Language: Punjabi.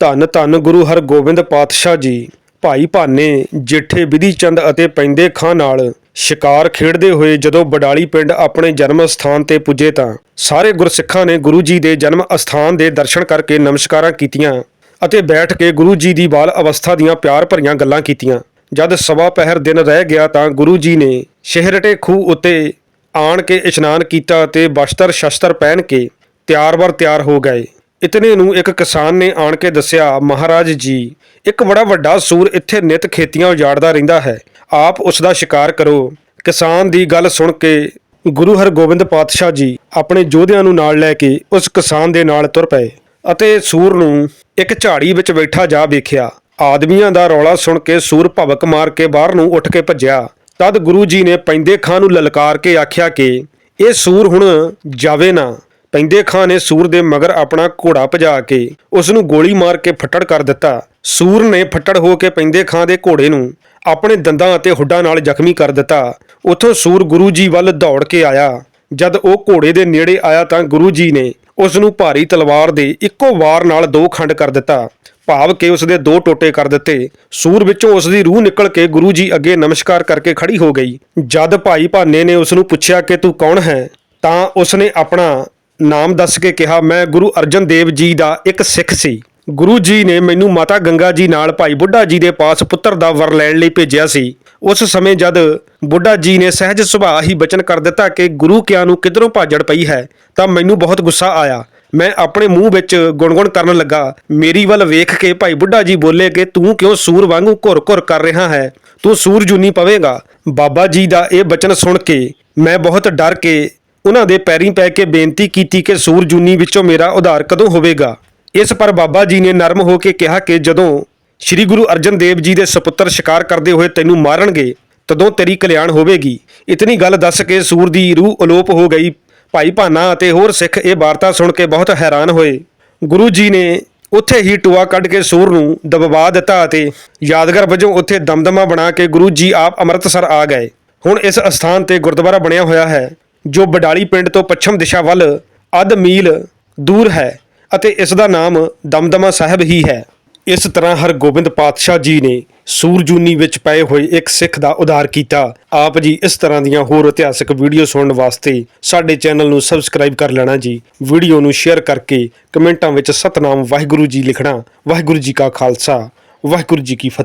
ਧੰਨ ਧੰਨ ਗੁਰੂ ਹਰਗੋਬਿੰਦ ਪਾਤਸ਼ਾਹ ਜੀ। ਭਾਈ ਭਾਨੇ, ਜੇਠੇ ਵਿਧੀ ਚੰਦ ਅਤੇ ਪੈਂਦੇ ਖਾਂ ਨਾਲ ਸ਼ਿਕਾਰ ਖੇਡਦੇ ਹੋਏ ਜਦੋਂ ਬਡਾਲੀ ਪਿੰਡ ਆਪਣੇ ਜਨਮ ਸਥਾਨ ਤੇ ਪੁੱਜੇ ਤਾਂ ਸਾਰੇ ਗੁਰਸਿੱਖਾਂ ਨੇ ਗੁਰੂ ਜੀ ਦੇ ਜਨਮ ਅਸਥਾਨ ਦੇ ਦਰਸ਼ਨ ਕਰਕੇ ਨਮਸਕਾਰਾਂ ਕੀਤੀਆਂ ਅਤੇ ਬੈਠ ਕੇ ਗੁਰੂ ਜੀ ਦੀ ਬਾਲ ਅਵਸਥਾ ਦੀਆਂ ਪਿਆਰ ਭਰੀਆਂ ਗੱਲਾਂ ਕੀਤੀਆਂ। ਜਦ ਸਵਾ ਪਹਿਰ ਦਿਨ ਰਹਿ ਗਿਆ ਤਾਂ ਗੁਰੂ ਜੀ ਨੇ ਸ਼ਹਿਰਟੇ ਖੂਹ ਉੱਤੇ ਆਣ ਕੇ ਇਸ਼ਨਾਨ ਕੀਤਾ ਤੇ ਬਸਤਰ ਸ਼ਸਤਰ ਪਹਿਨ ਕੇ ਤਿਆਰ-ਬਰ ਤਿਆਰ ਹੋ ਗਏ। ਇਤਨੇ ਨੂੰ ਇੱਕ ਕਿਸਾਨ ਨੇ ਆਣ ਕੇ ਦੱਸਿਆ, ਮਹਾਰਾਜ ਜੀ, ਇੱਕ ਬੜਾ ਵੱਡਾ ਸੂਰ ਇੱਥੇ ਨਿਤ ਖੇਤੀਆਂ ਉਜਾੜਦਾ ਰਹਿੰਦਾ ਹੈ। ਆਪ ਉਸ ਦਾ ਸ਼ਿਕਾਰ ਕਰੋ। ਕਿਸਾਨ ਦੀ ਗੱਲ ਸੁਣ ਕੇ ਗੁਰੂ ਹਰਗੋਬਿੰਦ ਪਾਤਸ਼ਾਹ ਜੀ ਆਪਣੇ ਯੋਧਿਆਂ ਨੂੰ ਨਾਲ ਲੈ ਕੇ ਉਸ ਕਿਸਾਨ ਦੇ ਨਾਲ ਤੁਰ ਪਏ ਅਤੇ ਸੂਰ ਨੂੰ ਇੱਕ ਝਾੜੀ ਵਿੱਚ ਬੈਠਾ ਜਾ ਵੇਖਿਆ। ਆਦਮੀਆਂ ਦਾ ਰੌਲਾ ਸੁਣ ਕੇ ਸੂਰ ਭਵਕ ਮਾਰ ਕੇ ਬਾਹਰ ਨੂੰ ਉੱਠ ਕੇ ਭੱਜਿਆ। ਤਦ ਗੁਰੂ ਜੀ ਨੇ ਪੈਂਦੇ ਖਾਂ ਨੂੰ ਲਲਕਾਰ ਕੇ ਆਖਿਆ ਕਿ ਇਹ ਸੂਰ ਹੁਣ ਜਾਵੇ ਨਾ। ਪੈਂਦੇ ਖਾਂ ਨੇ ਸੂਰ ਦੇ ਮਗਰ ਆਪਣਾ ਘੋੜਾ ਭਜਾ ਕੇ ਉਸ ਨੂੰ ਗੋਲੀ ਮਾਰ ਕੇ ਫੱਟੜ ਕਰ ਦਿੱਤਾ। ਸੂਰ ਨੇ ਫੱਟੜ ਹੋ ਕੇ ਪੈਂਦੇ ਖਾਂ ਦੇ ਘੋੜੇ ਨੂੰ ਆਪਣੇ ਦੰਦਾਂ ਅਤੇ ਹੁੱਡਾਂ ਨਾਲ ਜ਼ਖਮੀ ਕਰ ਦਿੱਤਾ। ਉਥੋਂ ਸੂਰ ਗੁਰੂ ਜੀ ਵੱਲ ਦੌੜ ਕੇ ਆਇਆ। ਜਦ ਉਹ ਘੋੜੇ ਦੇ ਨੇੜੇ ਆਇਆ ਤਾਂ ਗੁਰੂ ਜੀ ਨੇ ਉਸ ਨੂੰ ਭਾਰੀ ਤਲਵਾਰ ਦੇ ਇੱਕੋ ਵਾਰ ਨਾਲ ਦੋ ਖੰਡ ਕਰ ਦਿੱਤਾ। ਭਾਵ ਕਿ ਉਸ ਦੇ ਦੋ ਟੋਟੇ ਕਰ ਦਿੱਤੇ। ਸੂਰ ਵਿੱਚੋਂ ਉਸ ਦੀ ਰੂਹ ਨਿਕਲ ਕੇ ਗੁਰੂ ਜੀ ਅੱਗੇ ਨਮਸਕਾਰ ਕਰਕੇ ਖੜੀ ਹੋ ਗਈ। ਜਦ ਭਾਈ ਭਾਨੇ ਨੇ ਉਸ ਨੂੰ ਪੁੱਛਿਆ ਕਿ ਤੂੰ ਕੌਣ ਹੈ, ਤਾਂ ਉਸ ਨੇ ਆਪਣਾ ਨਾਮ ਦੱਸ ਕੇ ਕਿਹਾ, ਮੈਂ ਗੁਰੂ ਅਰਜਨ ਦੇਵ ਜੀ ਦਾ ਇੱਕ ਸਿੱਖ ਸੀ। ਗੁਰੂ ਜੀ ਨੇ ਮੈਨੂੰ ਮਾਤਾ ਗੰਗਾ ਜੀ ਨਾਲ ਭਾਈ ਬੁੱਢਾ ਜੀ ਦੇ ਪਾਸ ਪੁੱਤਰ ਦਾ ਵਰ ਲੈਣ ਲਈ ਭੇਜਿਆ ਸੀ। ਉਸ ਸਮੇਂ ਜਦ ਬੁੱਢਾ ਜੀ ਨੇ ਸਹਿਜ ਸੁਭਾਅ ਹੀ ਬਚਨ ਕਰ ਦਿੱਤਾ ਕਿ ਗੁਰੂ ਕਿਆ ਨੂੰ ਕਿਧਰੋਂ ਭਾਜੜ ਪਈ ਹੈ, ਤਾਂ ਮੈਨੂੰ ਬਹੁਤ ਗੁੱਸਾ ਆਇਆ। ਮੈਂ ਆਪਣੇ ਮੂੰਹ ਵਿੱਚ ਗੁਣਗੁਣ ਕਰਨ ਲੱਗਾ। ਮੇਰੀ ਵੱਲ ਵੇਖ ਕੇ ਭਾਈ ਬੁੱਢਾ ਜੀ ਬੋਲੇ ਕਿ ਤੂੰ ਕਿਉਂ ਸੂਰ ਵਾਂਗੂ ਘੁਰ-ਘੁਰ ਕਰ ਰਿਹਾ ਹੈ? ਤੂੰ ਸੂਰ ਜੂਨੀ ਪਵੇਂਗਾ। ਬਾਬਾ ਜੀ ਦਾ ਇਹ ਬਚਨ ਸੁਣ ਕੇ ਮੈਂ ਬਹੁਤ ਡਰ ਕੇ ਉਹਨਾਂ ਦੇ ਪੈਰੀਂ ਪੈ ਕੇ ਬੇਨਤੀ ਕੀਤੀ ਕਿ ਸੂਰਜੂਨੀ ਵਿੱਚੋਂ ਮੇਰਾ ਉਧਾਰ ਕਦੋਂ ਹੋਵੇਗਾ? ਇਸ ਪਰ ਬਾਬਾ ਜੀ ਨੇ ਨਰਮ ਹੋ ਕੇ ਕਿਹਾ ਕਿ ਜਦੋਂ ਸ੍ਰੀ ਗੁਰੂ ਅਰਜਨ ਦੇਵ ਜੀ ਦੇ ਸੁਪੁੱਤਰ ਸ਼ਿਕਾਰ ਕਰਦੇ ਹੋਏ ਤੈਨੂੰ ਮਾਰਨਗੇ, ਤਦੋਂ ਤੇਰੀ ਕਲਿਆਣ ਹੋਵੇਗੀ। ਇਤਨੀ ਗੱਲ ਦੱਸ ਕੇ ਸੂਰ ਦੀ ਰੂਹ ਅਲੋਪ ਹੋ ਗਈ। ਭਾਈ ਭਾਨਾ ਅਤੇ ਹੋਰ ਸਿੱਖ ਇਹ ਵਾਰਤਾ ਸੁਣ ਕੇ ਬਹੁਤ ਹੈਰਾਨ ਹੋਏ। ਗੁਰੂ ਜੀ ਨੇ ਉੱਥੇ ਹੀ ਟੂਆ ਕੱਢ ਕੇ ਸੂਰ ਨੂੰ ਦਬਵਾ ਦਿੱਤਾ ਅਤੇ ਯਾਦਗਾਰ ਵਜੋਂ ਉੱਥੇ ਦਮਦਮਾ ਬਣਾ ਕੇ ਗੁਰੂ ਜੀ ਆਪ ਅੰਮ੍ਰਿਤਸਰ ਆ ਗਏ। ਹੁਣ ਇਸ ਅਸਥਾਨ ਤੇ ਗੁਰਦੁਆਰਾ ਬਣਿਆ ਹੋਇਆ ਹੈ। ਜੋ ਬਡਾਲੀ ਪਿੰਡ ਤੋਂ ਪੱਛਮ ਦਿਸ਼ਾ ਵੱਲ ਅੱਧ ਮੀਲ ਦੂਰ ਹੈ ਅਤੇ ਇਸ ਦਾ ਨਾਮ ਦਮਦਮਾ ਸਾਹਿਬ ਹੀ ਹੈ। ਇਸ ਤਰ੍ਹਾਂ ਹਰਗੋਬਿੰਦ ਪਾਤਸ਼ਾਹ ਜੀ ਨੇ ਸੂਰਜੂਨੀ ਵਿੱਚ ਪਏ ਹੋਏ ਇੱਕ ਸਿੱਖ ਦਾ ਉਧਾਰ ਕੀਤਾ। ਆਪ ਜੀ ਇਸ ਤਰ੍ਹਾਂ ਦੀਆਂ ਹੋਰ ਇਤਿਹਾਸਕ ਵੀਡੀਓ ਸੁਣਨ ਵਾਸਤੇ ਸਾਡੇ ਚੈਨਲ ਨੂੰ ਸਬਸਕ੍ਰਾਈਬ ਕਰ ਲੈਣਾ ਜੀ। ਵੀਡੀਓ ਨੂੰ ਸ਼ੇਅਰ ਕਰਕੇ ਕਮੈਂਟਾਂ ਵਿੱਚ ਸਤਨਾਮ ਵਾਹਿਗੁਰੂ ਜੀ ਲਿਖਣਾ। ਵਾਹਿਗੁਰੂ ਜੀ ਕਾ ਖਾਲਸਾ, ਵਾਹਿਗੁਰੂ ਜੀ ਕੀ ਫਤਿਹ।